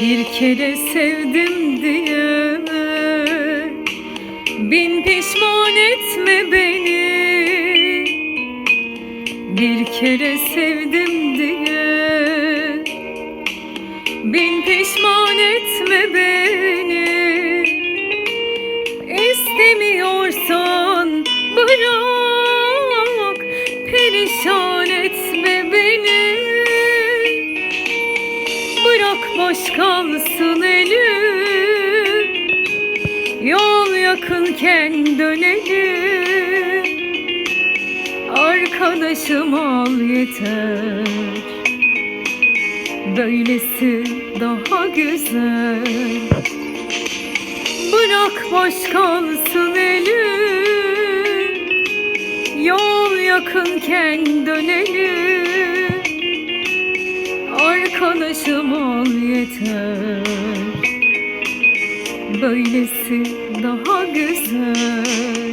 kere sevdim diye Bin pişman etme beni. Bir kere sevdim diye Bin pişman etme beni. İstemiyorsan bırak Perişan kalsın elim Yol yakınken dönelim Arkadaşım al yeter. Böylesi daha güzel. Bırak boş kalsın elim Yol yakınken dönelim Arkadaşım ol yeter. Böylesi daha güzel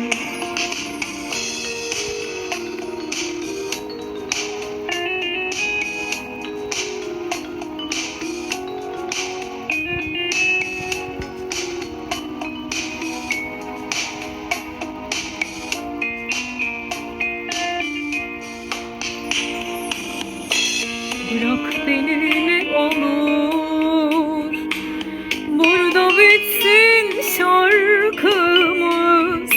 şarkımız.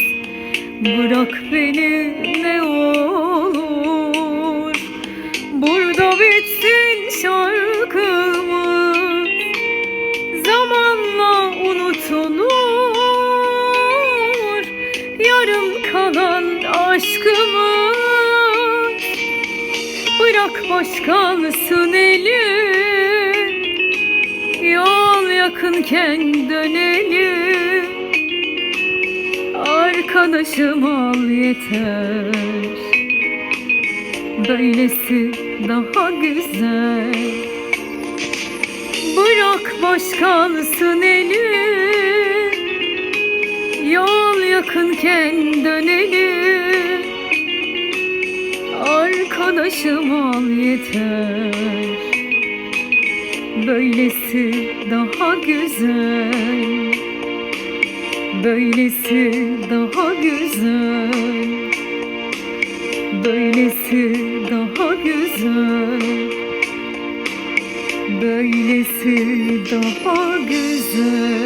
Bırak beni ne olur. Burada bitsin şarkımız. Zamanla unutulur Yarım kalan aşkımız. Bırak boş kalsın elim yakınken dönelim. Arkadaşım al yeter. Böylesi daha güzel. Bırak boş kalsın elim. Yol yakınken dönelim. Arkadaşım al yeter Böylesi daha güzel. Böylesi daha güzel. Böylesi daha güzel. Böylesi daha güzel